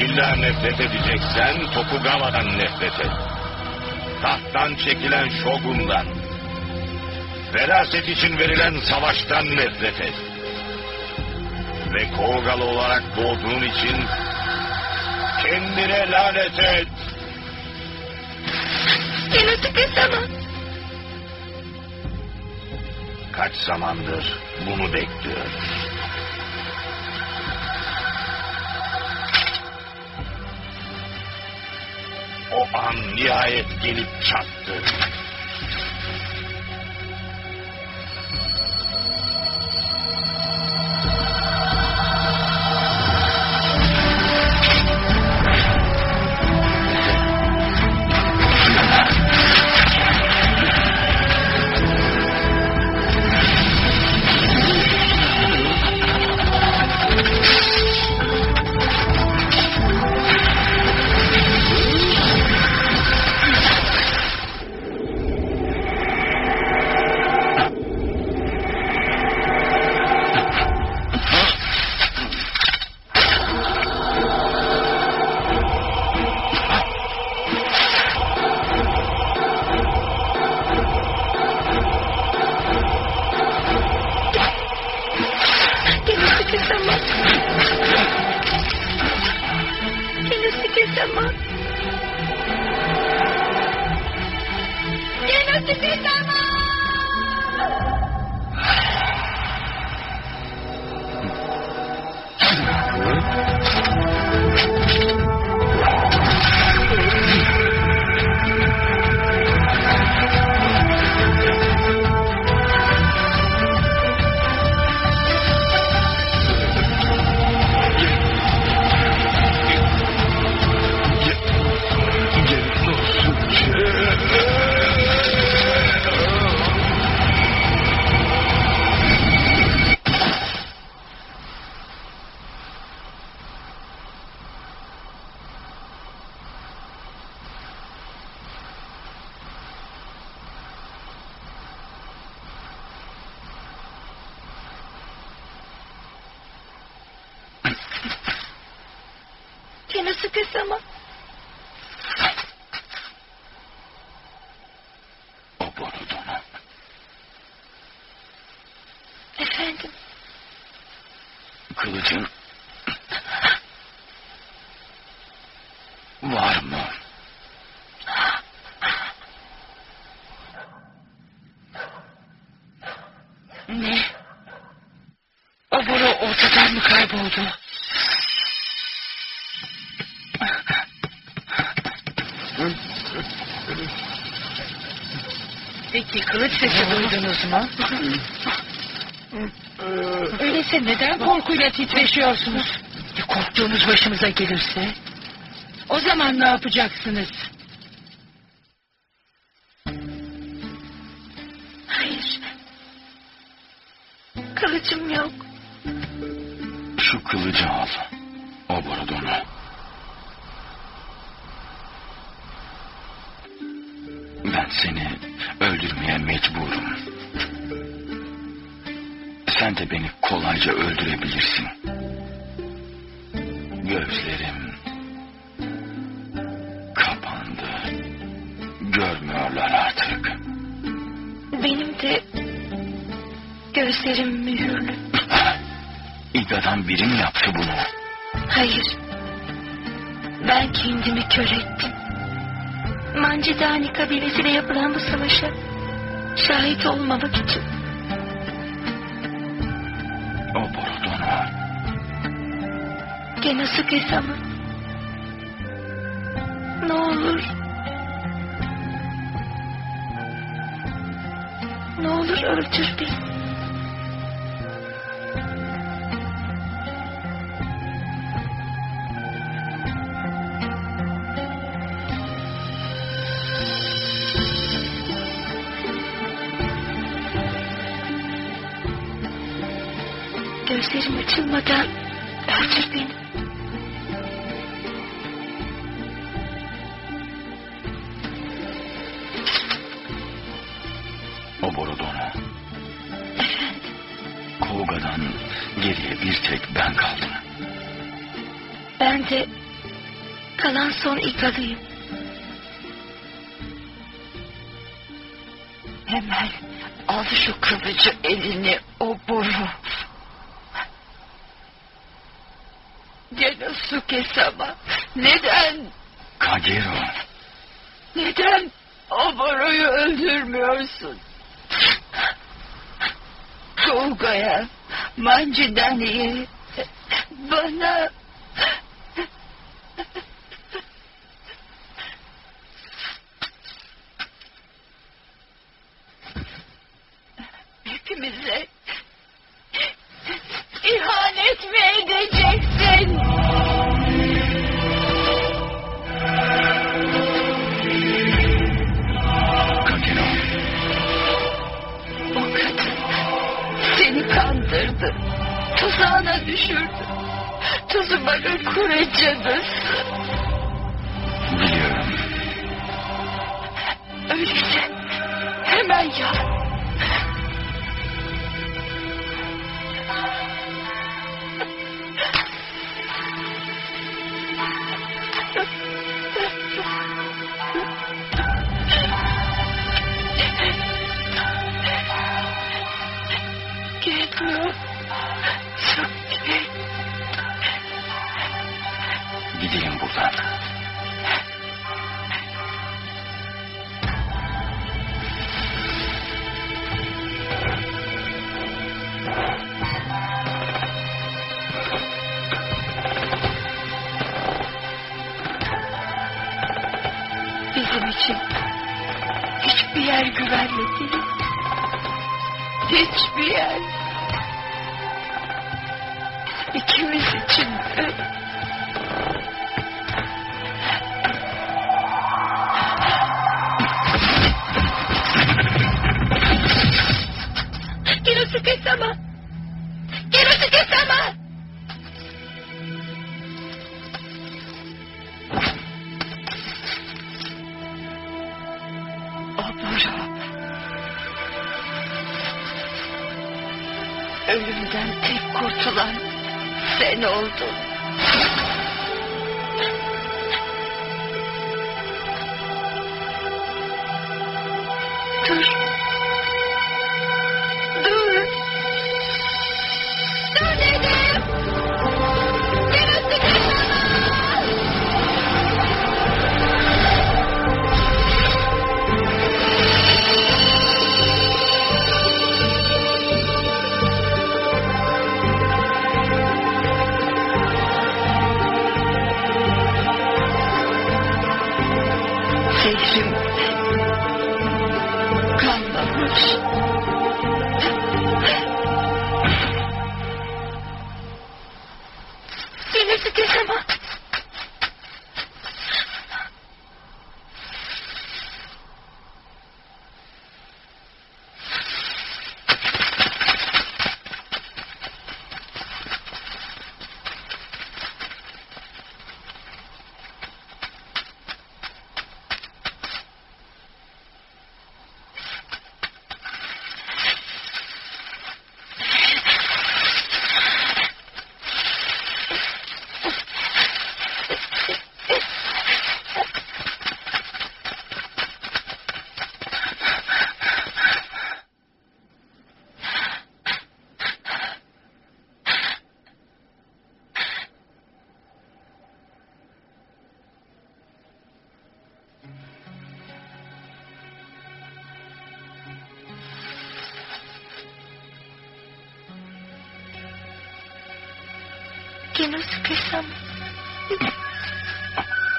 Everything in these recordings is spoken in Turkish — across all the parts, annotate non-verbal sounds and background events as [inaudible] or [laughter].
İlla nefret edeceksen Tokugawa'dan nefret et. Tahttan çekilen Shogun'dan. Veraset için verilen savaştan nefret et. Ve Kogalı olarak doğduğun için kendine lanet et. Genosuke-sama. Kaç zamandır bunu bekliyorum. O an nihayet gelip çattı. Genosuke-sama. Genosuke-sama. Genosuke-sama. O Borodon'u Efendim. kılıcın var mı? Ne? O boru ortadan mı kayboldu? Peki kılıç sesi duydunuz mu? Öyleyse neden korkuyla titreşiyorsunuz? Ya korktuğumuz başımıza gelirse? O zaman ne yapacaksınız? Hayır. Kılıcım yok. Şu kılıcı al. O Borodon'u. Ben seni öldürmeye mecburum. Sen de beni kolayca öldürebilirsin. Gözlerim kapandı. Görmüyorlar artık. Benim de gözlerim mühürlü. İda'dan biri mi yaptı bunu? Hayır. Ben kendimi kör ettim. Mancedani kabilesiyle yapılan bu savaşa şahit olmamak için. O Borodon'u. Genosuke-sama. Ne olur. Ne olur öldür beni. Gözlerim açılmadan öldür beni. O Borodon'u. Efendim, Kovga'dan Geriye bir tek ben kaldım. Ben de kalan son igalıyım. Hemen al şu kılıcı eline o boru. Genosuke sama neden Kagero. neden o boruyu öldürmüyorsun? Tolga'ya, Mancınani'ye, bana... edeceksin? Kagero. O kadın seni kandırdı. Tuzağına düşürdü. Tuzumanın kuru cadısı. Biliyorum. Öyleyse hemen yap. Gideyim buradan. Bizim için hiçbir yer güvenli değil. Hiçbir yer. Sen Genosuke sama. Genosuke sama. O,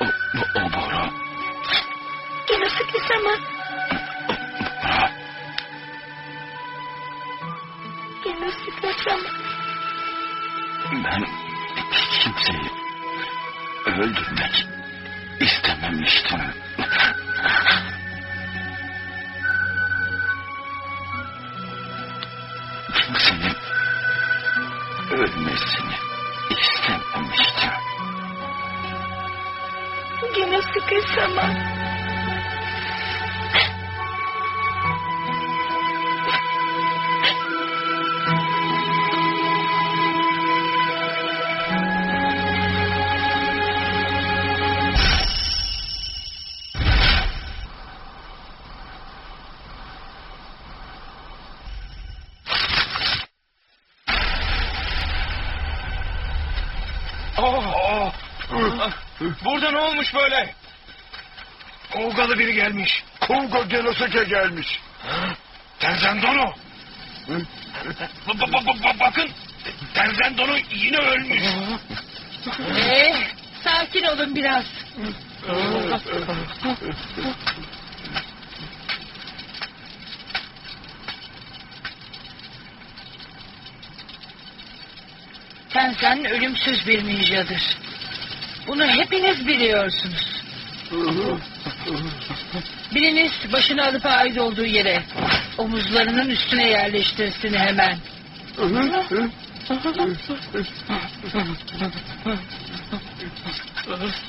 o, Oboro. Genosuke sama. Oboro. Genosuke sama. Ben kimseyi öldürmek istememiştim. geldiği zaman. Oh, oh. Burada ne olmuş böyle? Kavgalı biri gelmiş. Kongo Genoseke gelmiş. Tenzendonu. Ba- ba- ba- ba- bakın. Tenzendonu yine ölmüş. Ee, sakin olun biraz. Tenzan ölümsüz bir ninjadır. Bunu hepiniz biliyorsunuz. Biriniz başını alıp ait olduğu yere, omuzlarının üstüne yerleştirsin hemen.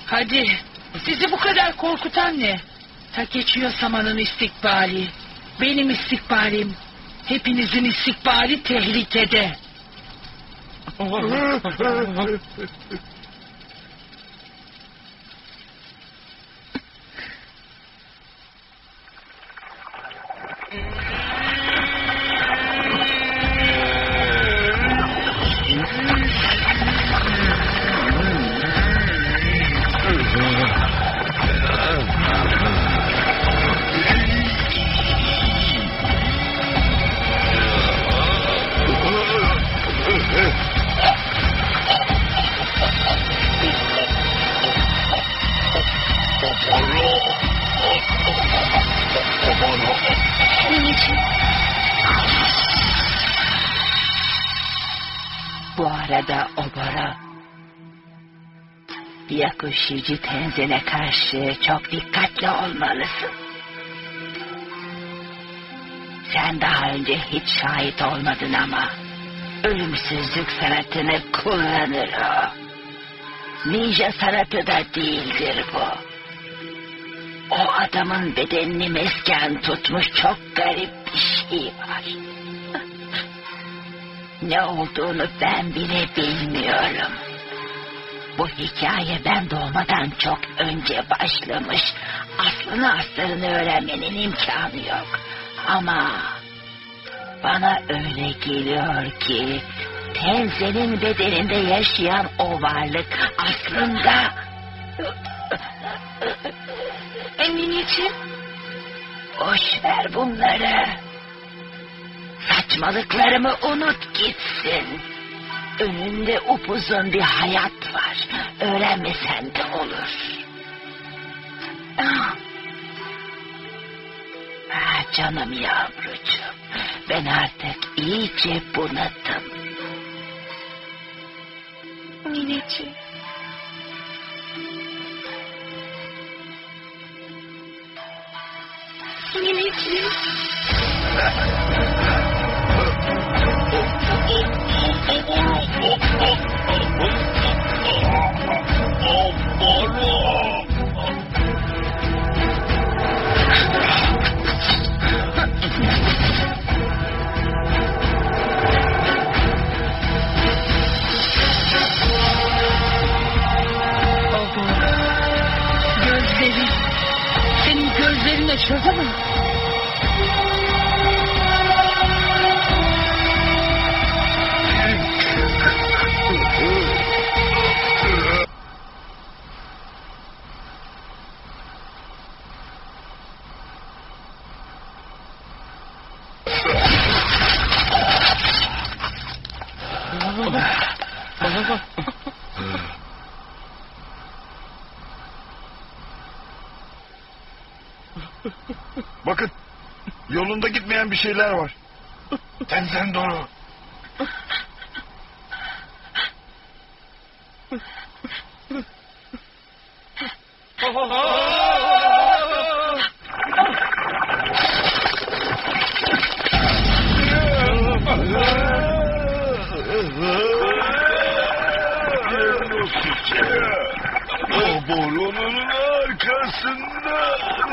Hadi, sizi bu kadar korkutan ne? Takechiyo Sama'nın istikbali, benim istikbalim, hepinizin istikbali tehlikede. [laughs] Bu arada Obara Yakushici tenzene karşı çok dikkatli olmalısın. Sen daha önce hiç şahit olmadın ama ölümsüzlük sanatını kullanır o. Ninja sanatı da değildir bu. O adamın bedenini mesken tutmuş çok garip bir şey var. Ne olduğunu ben bile bilmiyorum. Bu hikaye ben doğmadan çok önce başlamış. Aslını aslarını öğrenmenin imkanı yok. Ama bana öyle geliyor ki Tenzel'in bedeninde yaşayan o varlık aslında [laughs] Nineciğim. boş ver bunları. Saçmalıklarımı unut gitsin. Önünde upuzun bir hayat var. Öğrenmesen de olur. Ah. Ah, canım yavrucuğum. Ben artık iyice bunadım. Nineciğim. Nineciğim. [laughs] Obora, gözleri, senin gözlerin açıldı mı? Bakın yolunda gitmeyen bir şeyler var. Tenzendonu. O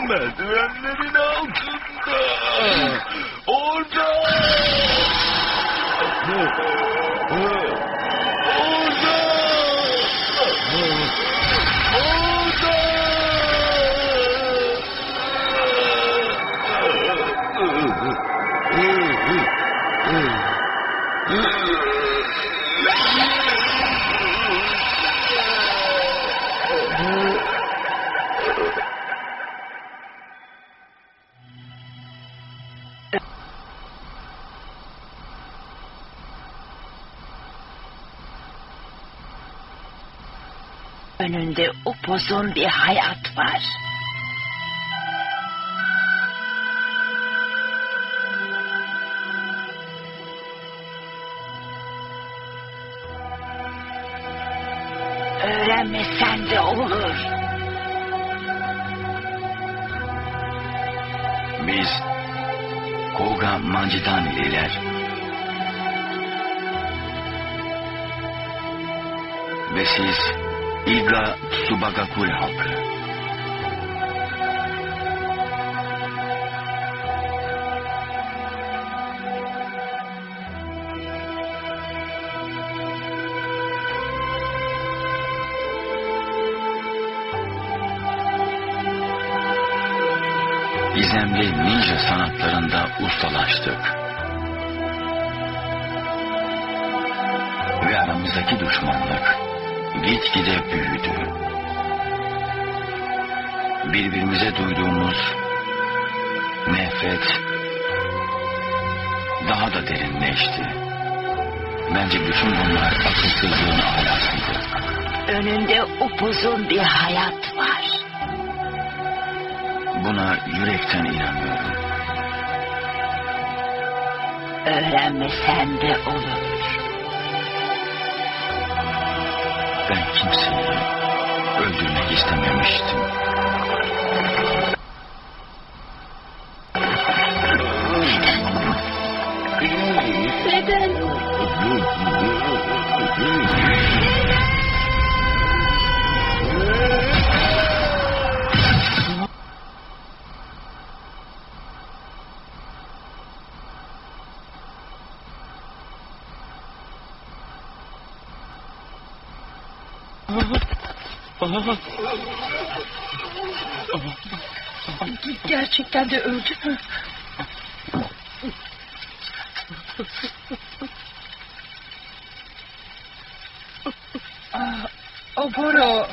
Master, I'm living out. Order! Upuzun bir hayat var. Öğrenmesen de olur. Biz Koga Manjitanililer ve siz Iga Tsubagakure halkı. Gizemli ninja sanatlarında ustalaştık. Ve aramızdaki düşmanlık gitgide büyüdü. Birbirimize duyduğumuz nefret daha da derinleşti. Bence bütün bunlar akılsızlığın alasıydı. Önünde upuzun bir hayat var. Buna yürekten inanıyorum. Öğrenmesen de olur. Ben kimseyi öldürmek istememiştim. Neden? Gerçekten de öldü mü? Ah, Oboro.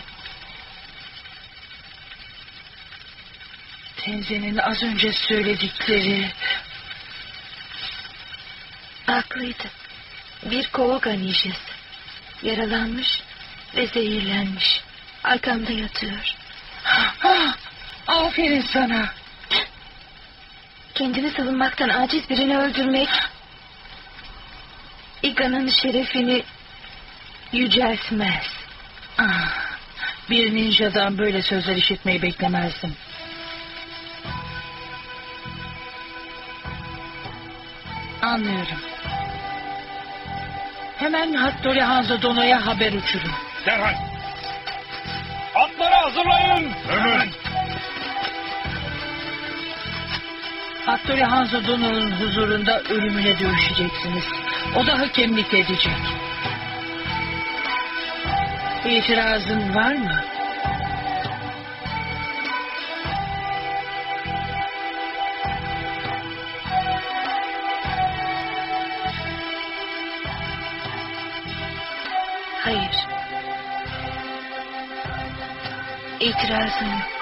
Tenze'nin az önce söyledikleri... Haklıydı. Bir kovuga ninjası. Yaralanmış ve zehirlenmiş. Arkamda yatıyor. Ah, [gasps] aferin sana. Kendini savunmaktan aciz birini öldürmek... İga'nın şerefini yüceltmez. Ah, bir ninjadan böyle sözler işitmeyi beklemezdim. Anlıyorum. Hemen Hattori Hanzo Dono'ya haber uçurun. Derhal. Atları hazırlayın. Hemen. Hattori Hanzo Dono'nun huzurunda ölümüne dövüşeceksiniz. O da hakemlik edecek. İtirazın var mı? İtirazım yok.